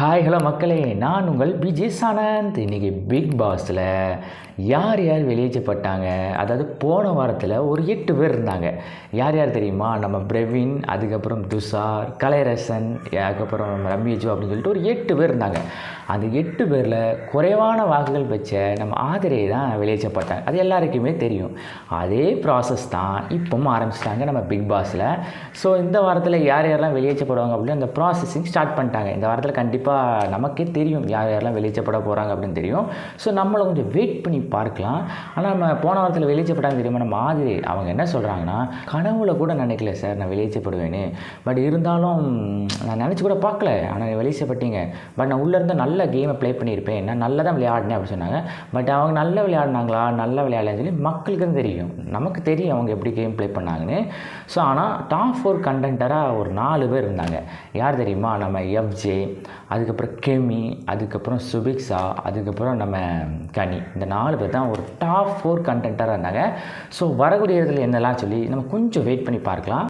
Hi hello மக்களே. நான் உங்கள் பிஜே சானந்த். இன்றைக்கி பிக் பாஸில் யார் யார் வெளியேற்றப்பட்டாங்க அதாவது போன வாரத்தில் ஒரு எட்டு பேர் இருந்தாங்க. யார் யார் தெரியுமா? நம்ம பிரவீன் அதுக்கப்புறம் துஷார் கலைரசன் அதுக்கப்புறம் ரம்யஜு அப்படின்னு சொல்லிட்டு ஒரு எட்டு பேர் இருந்தாங்க. அந்த எட்டு பேரில் குறைவான வாக்குகள் வச்ச நம்ம ஆதிரை தான் வெளியேற்றப்பட்டாங்க அது எல்லாருக்குமே தெரியும். அதே ப்ராசஸ் தான் இப்பவும் ஆரம்பிச்சிட்டாங்க நம்ம பிக் பாஸில் ஸோ இந்த வாரத்தில் யார் யாரெல்லாம் வெளியேற்றப்படுவாங்க அப்படின்னு அந்த ப்ராசஸிங் ஸ்டார்ட் பண்ணிட்டாங்க. இந்த வாரத்தில் கண்டிப்பாக நமக்கே தெரியும் யார் யாரெல்லாம் வெளிச்சப்பட போகிறாங்க அப்படின்னு தெரியும். ஸோ நம்மளை கொஞ்சம் வெயிட் பண்ணி பார்க்கலாம். ஆனால் நம்ம போன வாரத்தில் வெளிச்சப்பட்டாங்க தெரியுமா நம்ம மாதிரி அவங்க என்ன சொல்கிறாங்கன்னா கனவுல கூட நினைக்கல சார் நான் வெளியேற்றப்படுவேன்னு பட் இருந்தாலும் நான் நினச்சி கூட பார்க்கல. ஆனால் வெளியேற்றப்பட்டீங்க பட் நான் உள்ளே இருந்தால் நல்ல கேமை ப்ளே பண்ணியிருப்பேன். நான் நல்லா தான் விளையாடினேன் அப்படின்னு சொன்னாங்க. பட் அவங்க நல்லா விளையாடினாங்களா? நல்லா விளையாடலன்னு சொல்லி மக்களுக்கு தான் தெரியும். நமக்கு தெரியும் அவங்க எப்படி கேம் ப்ளே பண்ணாங்கன்னு. ஸோ ஆனால் டாப் ஃபோர் கண்டென்டராக ஒரு நாலு பேர் இருந்தாங்க. யார் தெரியுமா? நம்ம எஃப்ஜே அதுக்கப்புறம் கெமி அதுக்கப்புறம் சுபிக்ஸா அதுக்கப்புறம் நம்ம கனி. இந்த நாலு பேர் தான் ஒரு டாப் ஃபோர் கண்டென்ட்டாக இருந்தாங்க. ஸோ வரக்கூடிய இடத்துல என்னெல்லாம் சொல்லி நம்ம கொஞ்சம் வெயிட் பண்ணி பார்க்கலாம்.